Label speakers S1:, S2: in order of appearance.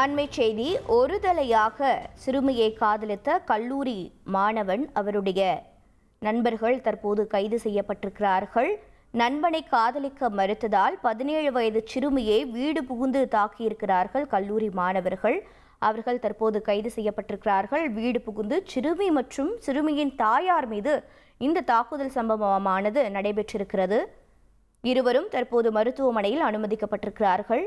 S1: அண்மை செய்தி ஒரு தலையாக சிறுமியை காதலித்த கல்லூரி மாணவன் அவருடைய நண்பர்கள் தற்போது கைது செய்யப்பட்டிருக்கிறார்கள். நண்பனை காதலிக்க மறுத்ததால் பதினேழு வயது சிறுமியை வீடு புகுந்து தாக்கியிருக்கிறார்கள் கல்லூரி மாணவர்கள். அவர்கள் தற்போது கைது செய்யப்பட்டிருக்கிறார்கள். வீடு புகுந்து சிறுமி மற்றும் சிறுமியின் தாயார் மீது இந்த தாக்குதல் சம்பவமானது நடைபெற்றிருக்கிறது. இருவரும் தற்போது மருத்துவமனையில் அனுமதிக்கப்பட்டிருக்கிறார்கள்.